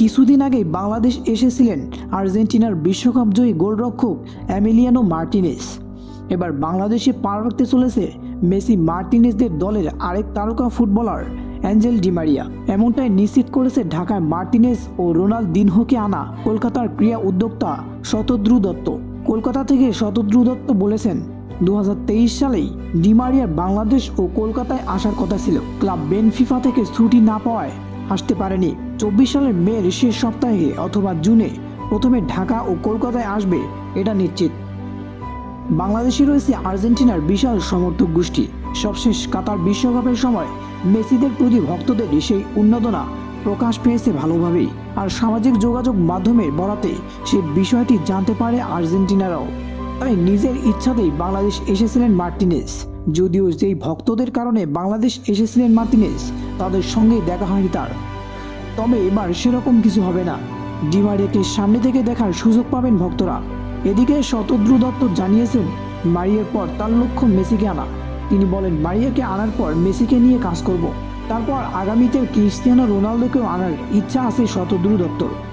কিছুদিন আগেই বাংলাদেশ এসেছিলেন আর্জেন্টিনার বিশ্বকাপ জয়ী গোলরক্ষক অ্যামিলিয়ানো মার্টিনেস। এবার বাংলাদেশে পা রাখতে চলেছে মেসি মার্টিনেসদের দলের আরেক তারকা ফুটবলার অ্যাঞ্জেল ডিমারিয়া এমনটাই নিশ্চিত করেছে ঢাকায় মার্টিনেস ও রোনাল্ড দিনহোকে আনা কলকাতার ক্রীড়া উদ্যোক্তা শতদ্রু দত্ত। কলকাতা থেকে শতদ্রু দত্ত বলেছেন দু হাজার তেইশ সালেই ডিমারিয়ার বাংলাদেশ ও কলকাতায় আসার কথা ছিল। ক্লাব বেনফিফা থেকে ছুটি না পাওয়ায় আসতে পারেনি। চব্বিশ সালের মেয়ের শেষ সপ্তাহে অথবা জুনে প্রথমে ঢাকা ও কলকাতায় আসবে, এটা নিশ্চিত। বাংলাদেশে রয়েছে আর্জেন্টিনার বিশাল সমর্থক গোষ্ঠী। সবশেষ কাতার বিশ্বকাপের সময় মেসিদের প্রতি ভক্তদের সেই উন্মাদনা প্রকাশ পেয়েছে ভালোভাবেই। আর সামাজিক যোগাযোগ মাধ্যমের বরাতে সেই বিষয়টি জানতে পারে আর্জেন্টিনারাও। তাই নিজের ইচ্ছাতেই বাংলাদেশ এসেছিলেন মার্টিনেস। যদিও যেই ভক্তদের কারণে বাংলাদেশ এসেছিলেন মার্টিনেস, তাদের সঙ্গেই দেখা হয়নি তার। তবে এবার সেরকম কিছু হবে না। ডিমারিয়াকে সামনে থেকে দেখার সুযোগ পাবেন ভক্তরা। এদিকে শতদ্রু দত্ত জানিয়েছেন, মারিয়ার পর তার লক্ষ্য মেসিকে আনা। তিনি বলেন, মারিয়াকে আনার পর মেসিকে নিয়ে কাজ করব। তারপর আগামীতে ক্রিস্টিয়ানো রোনালদোকেও আনার ইচ্ছা আছে শতদ্রু দত্তর।